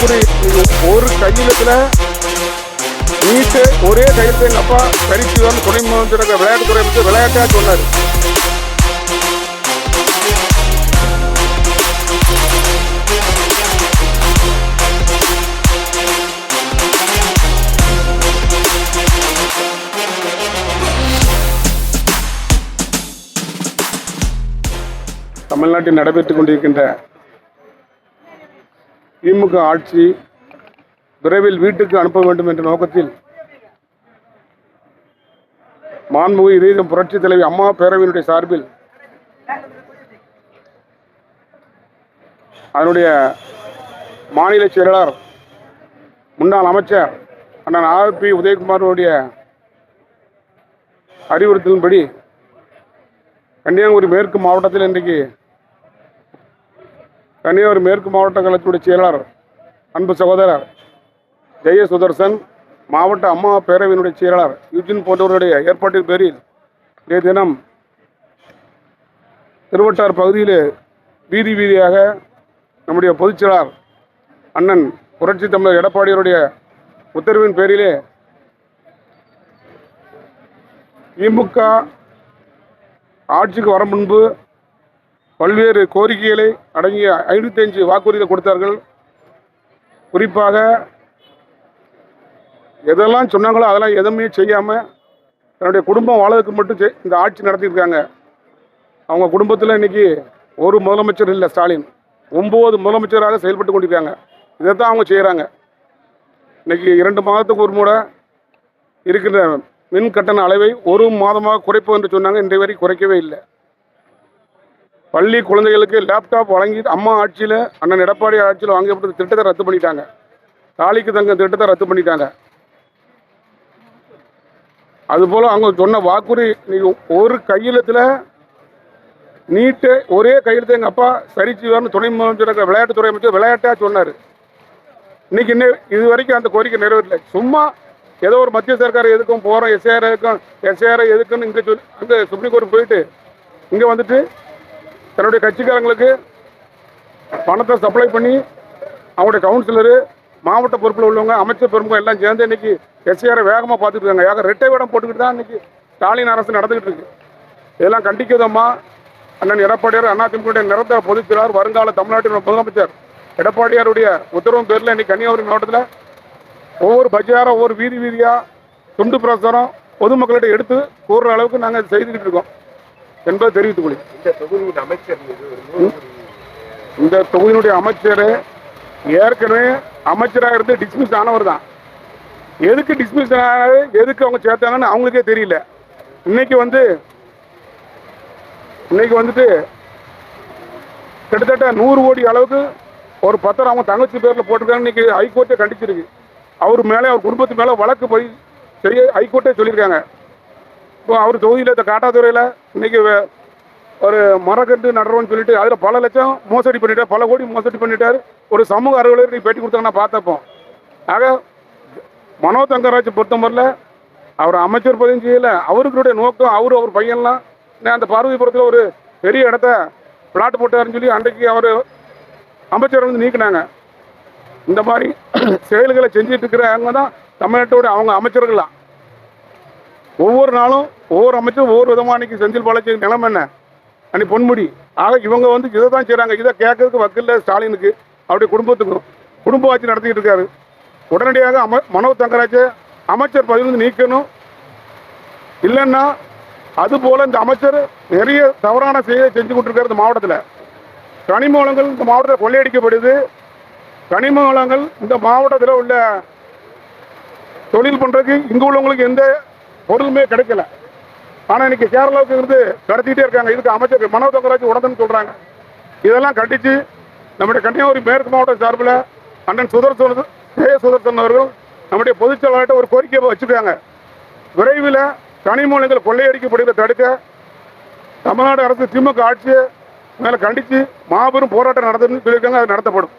கூட ஒரு கையிலத்துல நீட்டு ஒரே கையெழுத்து எங்க அப்பா பரிசுவார்னு துணை முதலமைச்சர் விளையாட்டுத்துறை அமைச்சர் விளையாட்டா சொன்னார். தமிழ்நாட்டில் நடைபெற்றுக் கொண்டிருக்கின்ற திமுக ஆட்சி விரைவில் வீட்டுக்கு அனுப்ப வேண்டும் என்ற நோக்கத்தில் மாண்புமிகு இதயம் புரட்சி தலைவி அம்மா பேரவையினுடைய சார்பில் அதனுடைய மாநில செயலாளர் முன்னாள் அமைச்சர் அண்ணன் ஆர். பி. அறிவுறுத்தலின்படி கன்னியாகுமரி மேற்கு மாவட்டத்தில் இன்றைக்கு கன்னியாகுமரி மேற்கு மாவட்ட கழகத்துடைய செயலாளர் அன்பு சகோதரர் ஜெய சுதர்சன் மாவட்ட அம்மா பேரவையினுடைய செயலாளர் யுஜின் போன்றவருடைய ஏற்பாட்டின் பேரில் இன்றைய தினம் திருவட்டார் பகுதியில் வீதி வீதியாக நம்முடைய பொதுச்செயலாளர் அண்ணன் புரட்சி தமிழர் எடப்பாடியருடைய உத்தரவின் பேரிலே திமுக ஆட்சிக்கு வர முன்பு பல்வேறு கோரிக்கைகளை அடங்கிய ஐநூற்றி அஞ்சு வாக்குறுதிகளை கொடுத்தார்கள். குறிப்பாக எதெல்லாம் சொன்னாங்களோ அதெல்லாம் எதுவுமே செய்யாமல் தன்னுடைய குடும்பம் வாழறதுக்கு மட்டும் செய்- இந்த ஆட்சி நடத்தியிருக்காங்க. அவங்க குடும்பத்தில் இன்னைக்கு ஒரு முதலமைச்சர் இல்லை ஸ்டாலின். ஒம்பது முதலமைச்சராக செயல்பட்டு கொண்டிருக்காங்க. இதை தான் அவங்க செய்கிறாங்க இன்னைக்கு இரண்டு மாதத்துக்கு ஒரு முறை இருக்கின்ற மின் கட்டண அளவை ஒரு மாதமாக குறைப்போம் என்று சொன்னாங்க. இன்றைய வரை குறைக்கவே இல்லை. பள்ளி குழந்தைகளுக்கு லேப்டாப் வழங்கி அம்மா ஆட்சியில் அண்ணன் எடப்பாடி ஆட்சியில் வாங்கப்பட்ட திட்டத்தை ரத்து பண்ணிட்டாங்க. தாலிக்கு தங்க திட்டத்தை ரத்து பண்ணிட்டாங்க. அதுபோல் அவங்க சொன்ன வாக்குறுதி நீங்கள் ஒரு கையெழுத்தில் நீட்டு ஒரே கையெழுத்து எங்கள் அப்பா சரி செய்வார்னு துணை முதலமைச்சர் விளையாட்டுத்துறை அமைச்சர் விளையாட்டாக சொன்னார். இன்னைக்கு இன்னும் இது வரைக்கும் அந்த கோரிக்கை நிறைவேறல. சும்மா ஏதோ ஒரு மத்திய சர்க்கார் எதுக்கும் போகிறோம் எஸ்ஏஆர் எதுக்கும் எஸ்ஏஆர் எதுக்குன்னு இங்கே சொல்லி அங்கே சுப்ரீம் கோர்ட் போயிட்டு இங்கே வந்துட்டு தன்னுடைய கட்சிக்காரங்களுக்கு பணத்தை சப்ளை பண்ணி அவங்களுடைய கவுன்சிலரு மாவட்ட பொறுப்பில் உள்ளவங்க அமைச்சர் பெருமுகம் எல்லாம் சேர்ந்து இன்னைக்கு எஸ்ஐஆரை வேகமாக பார்த்துட்டு இருக்காங்க. ஏக ரெட்டை வேடம் போட்டுக்கிட்டு தான் இன்னைக்கு ஸ்டாலின் அரசு நடந்துகிட்டு இருக்கு. இதெல்லாம் கண்டிக்கதம்மா. அண்ணன் எடப்பாடியார் அதிமுக நிரந்தர பொதுச் வருங்கால தமிழ்நாட்டின் முதலமைச்சர் எடப்பாடியாருடைய உத்தரவு பேரில் இன்னைக்கு கன்னியாகுமரி மாவட்டத்தில் ஒவ்வொரு பஜாரம் ஒவ்வொரு வீதி வீதியாக துண்டு பிரசாரம் பொதுமக்களிடம் எடுத்து கூறுற அளவுக்கு நாங்கள் செய்துக்கிட்டு இருக்கோம். என்பதை தெரிவித்துக் கொள்கிறேன். இந்த தொகுதியின் அமைச்சர் இந்த தொகுதியினுடைய அமைச்சர் ஏற்கனவே அமைச்சராக இருந்து டிஸ்மிஸ் ஆனவர் தான். எதுக்கு டிஸ்மிஸ் ஆனாரு எதுக்கு அவங்க சேர்த்தாங்கன்னு அவங்களுக்கே தெரியல. இன்னைக்கு வந்து இன்னைக்கு வந்துட்டு கிட்டத்தட்ட நூறு கோடி அளவுக்கு ஒரு பத்திரம் அவங்க தங்கச்சி பேரில் போட்டிருக்காங்க இன்னைக்கு ஹைகோர்ட்டே கண்டிச்சிருக்கு. அவர் மேலே அவர் குடும்பத்து மேலே வழக்கு போய் செய்ய ஹைகோர்ட்டே சொல்லியிருக்காங்க. இப்போ அவர் தொகுதியில் இந்த காட்டாத்துறையில் இன்னைக்கு ஒரு மரக்கன்று நடுறோம்னு சொல்லிட்டு அதில் பல லட்சம் மோசடி பண்ணிட்டார். பல கோடி மோசடி பண்ணிட்டார். ஒரு சமூக அலுவலர் பேட்டி கொடுத்தாங்க நான் பார்த்தப்போ ஆக மனோ தங்கராஜ் பொறுத்தவரையில் அவர் அமைச்சர் பதவி செய்யலை. அவர்களுடைய நோக்கம் அவர் அவர் பையன்லாம் நான் அந்த பார்வதிபுரத்தில் ஒரு பெரிய இடத்த பிளாட் போட்டாருன்னு சொல்லி அன்றைக்கு அவர் அமைச்சர் வந்து நீக்கினாங்க. இந்த மாதிரி செயல்களை செஞ்சிட்டு இருக்கிறவங்க தான் தமிழ்நாட்டோட அவங்க அமைச்சர்கள்லாம். ஒவ்வொரு நாளும் ஒவ்வொரு அமைச்சரும் ஒவ்வொரு விதமாக அன்னைக்கு செந்தில் பாலாஜி நிலைமை என்ன? அன்னைக்கு பொன்முடி. ஆக இவங்க வந்து இதை தான் செய்கிறாங்க இதை கேட்கறதுக்கு வக்கில்ல ஸ்டாலினுக்கு. அவருடைய குடும்பத்துக்கும் குடும்ப ஆட்சி நடத்திக்கிட்டு இருக்காரு. உடனடியாக அம மனோ தங்கராஜை அமைச்சர் பதவியிலிருந்து நீக்கணும். இல்லைன்னா அதுபோல் இந்த அமைச்சர் நிறைய தவறான செயலை செஞ்சு கொண்டிருக்காரு இந்த மாவட்டத்தில். கனிம வளங்கள் இந்த மாவட்டத்தில் கொள்ளையடிக்கப்படுது. கனிம வளங்கள் இந்த மாவட்டத்தில் உள்ள தொழில் பண்ணுறதுக்கு இங்கே உள்ளவங்களுக்கு எந்த பொருளுமே கிடைக்கல. ஆனால் இன்னைக்கு கேரளாவுக்கு இருந்து கடத்திட்டே இருக்காங்க. இதுக்கு அமைச்சர் மனோ தங்கராஜ் உடனே சொல்கிறாங்க இதெல்லாம் கண்டித்து நம்முடைய கன்னியாகுமரி மேற்கு மாவட்ட சார்பில் அண்ணன் சுதர்சன் ஜெய சுதர்சன் அவர்கள் நம்முடைய பொதுச் செயலாளர்கிட்ட ஒரு கோரிக்கையை வச்சுருக்காங்க. விரைவில் கனிமூலங்கள் கொள்ளையடிக்கப்படுவதை தடுக்க தமிழ்நாடு அரசு திமுக ஆட்சியை மேலே கண்டித்து மாபெரும் போராட்டம் நடத்துன்னு சொல்லியிருக்காங்க. அது நடத்தப்படும்.